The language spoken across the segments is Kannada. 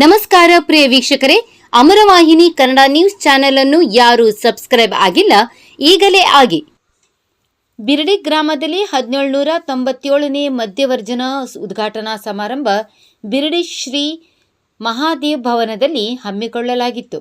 ನಮಸ್ಕಾರ ಪ್ರಿಯ ವೀಕ್ಷಕರೇ, ಅಮರವಾಹಿನಿ ಕನ್ನಡ ನ್ಯೂಸ್ ಚಾನೆಲ್ ಅನ್ನು ಯಾರು ಸಬ್ಸ್ಕ್ರೈಬ್ ಆಗಿಲ್ಲ, ಈಗಲೇ ಆಗಿ. ಬಿರಡಿ ಗ್ರಾಮದಲ್ಲಿ ಹದಿನೇಳುನೂರ ತೊಂಬತ್ತೇಳನೇ ಮಧ್ಯವರ್ಜನ ಉದ್ಘಾಟನಾ ಸಮಾರಂಭ ಬಿರಡಿ ಶ್ರೀ ಮಹಾದೇವ್ ಭವನದಲ್ಲಿ ಹಮ್ಮಿಕೊಳ್ಳಲಾಗಿತ್ತು.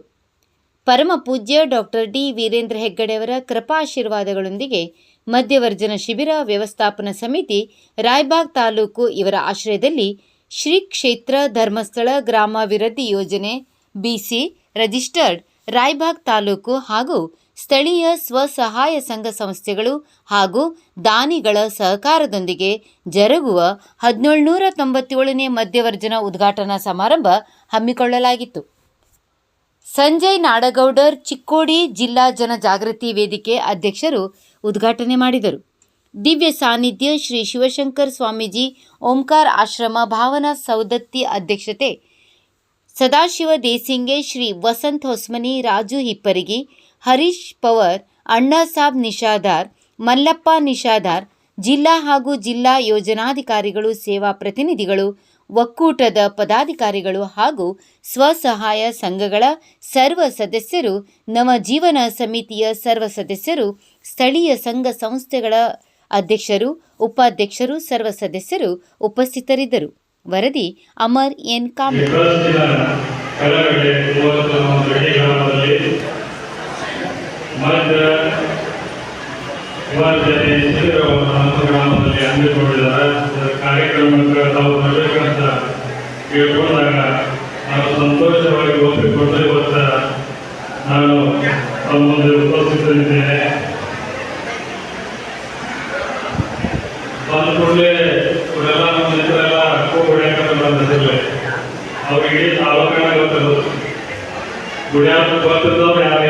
ಪರಮ ಪೂಜ್ಯ ಡಾಕ್ಟರ್ ಡಿ ವೀರೇಂದ್ರ ಹೆಗ್ಗಡೆಯವರ ಕೃಪಾಶೀರ್ವಾದಗಳೊಂದಿಗೆ ಮಧ್ಯವರ್ಜನ ಶಿಬಿರ ವ್ಯವಸ್ಥಾಪನಾ ಸಮಿತಿ ರಾಯ್ಬಾಗ್ ತಾಲೂಕು ಇವರ ಆಶ್ರಯದಲ್ಲಿ ಶ್ರೀ ಕ್ಷೇತ್ರ ಧರ್ಮಸ್ಥಳ ಗ್ರಾಮಾಭಿವೃದ್ಧಿ ಯೋಜನೆ ಬಿಸಿ ರಿಜಿಸ್ಟರ್ಡ್ ರಾಯಬಾಗ್ ತಾಲೂಕು ಹಾಗೂ ಸ್ಥಳೀಯ ಸ್ವಸಹಾಯ ಸಂಘ ಸಂಸ್ಥೆಗಳು ಹಾಗೂ ದಾನಿಗಳ ಸಹಕಾರದೊಂದಿಗೆ ಜರುಗುವ ಹದಿನೇಳುನೂರ ತೊಂಬತ್ತೇಳನೇ ಮಧ್ಯವರ್ಜನ ಉದ್ಘಾಟನಾ ಸಮಾರಂಭ ಹಮ್ಮಿಕೊಳ್ಳಲಾಗಿತ್ತು. ಸಂಜಯ್ ನಾಡಗೌಡರ್ ಚಿಕ್ಕೋಡಿ ಜಿಲ್ಲಾ ಜನಜಾಗೃತಿ ವೇದಿಕೆ ಅಧ್ಯಕ್ಷರು ಉದ್ಘಾಟನೆ ಮಾಡಿದರು. ದಿವ್ಯ ಸಾನ್ನಿಧ್ಯ ಶ್ರೀ ಶಿವಶಂಕರ್ ಸ್ವಾಮೀಜಿ ಓಂಕಾರ ಆಶ್ರಮ ಭಾವನಾ ಸೌದತ್ತಿ ಅಧ್ಯಕ್ಷತೆ. ಸದಾಶಿವ ದೇಸಿಂಗೆ ಶ್ರೀ ವಸಂತ್ ಹೊಸ್ಮನಿ ರಾಜು ಹಿಪ್ಪರಿಗಿ, ಹರೀಶ್ ಪವರ್ ಅಣ್ಣಾಸಾಬ್ ನಿಷಾದಾರ್, ಮಲ್ಲಪ್ಪ ನಿಷಾದಾರ್, ಜಿಲ್ಲಾ ಹಾಗೂ ಜಿಲ್ಲಾ ಯೋಜನಾಧಿಕಾರಿಗಳು, ಸೇವಾ ಪ್ರತಿನಿಧಿಗಳು, ಒಕ್ಕೂಟದ ಪದಾಧಿಕಾರಿಗಳು ಹಾಗೂ ಸ್ವಸಹಾಯ ಸಂಘಗಳ ಸರ್ವ ಸದಸ್ಯರು ನವಜೀವನ ಸಮಿತಿಯ ಸರ್ವ ಸದಸ್ಯರು, ಸ್ಥಳೀಯ ಸಂಘ ಸಂಸ್ಥೆಗಳ ಅಧ್ಯಕ್ಷರು ಉಪಾಧ್ಯಕ್ಷರು ಸರ್ವ ಸದಸ್ಯರು ಉಪಸ್ಥಿತರಿದ್ದರು. ವರದಿ ಅಮರ್ ಎನ್ ಕಾಮ್ ನಾನು ಸಂತೋಷವಾಗಿ ಒಪ್ಪಿಕೊಂಡು ನಾನು ಉಪಸ್ಥಿತರಿದ್ದೇನೆ ಬಂದ ಕೂಡಲೇ ಇವರೆಲ್ಲ ನಮ್ಮ ಹೆಸರೆಲ್ಲ ಹೊಡ್ಯಾಕಂತ ಬಂದಿರಲಿಲ್ಲ ಅವ್ರಿಗೆ ಇಡೀ ತಾಲೂಕನ ಗೊತ್ತಿರೋದು ಗುಡಿಯಾಕ ಗೊತ್ತಿದ್ದವ್ರು ಯಾರೂ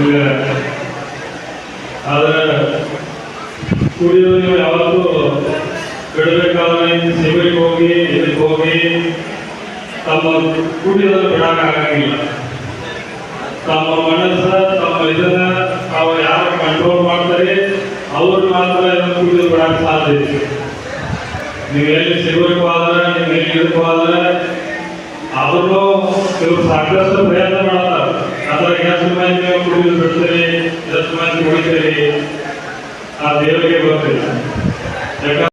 ಇಲ್ಲ. ಆದ್ರೆ ಕುಡಿಯೋದು ನೀವು ಯಾವತ್ತೂ ಬಿಡಬೇಕಾದ್ರೆ ಶಿಬಿರಕ್ಕೆ ಹೋಗಿ, ಇದಕ್ಕೆ ಹೋಗಿ ತಮ್ಮ ಕುಡಿಯೋದನ್ನು ಬಿಡೋಕ್ಕಾಗಂಗಿಲ್ಲ ತಮ್ಮ ಮನಸ್ಸ, ತಮ್ಮ ಇದನ್ನ ತಾವು ಯಾರು ಕಂಟ್ರೋಲ್ ಮಾಡ್ತಾರೆ ನೀವು ಎಲ್ಲಿ ಸಿಗಬೇಕು ಆದ್ರೆ ನೀವು ಎಲ್ಲಿ ಇದಕ್ಕೂ ಆದ್ರೆ ಅವರು ಇವ್ರು ಸಾಕಷ್ಟು ಪ್ರಯತ್ನ ಮಾಡ್ತಾರೆ ಆದ್ರೆ ಎಷ್ಟು ಮಂದಿ ನೀವು ಕುಡಿದು ಬಿಡ್ತೀರಿ ಎಷ್ಟು ಮಂದಿ ಕುಡಿತೀರಿ ಆ ದೇವರಿಗೆ ಗೊತ್ತಿಲ್ಲ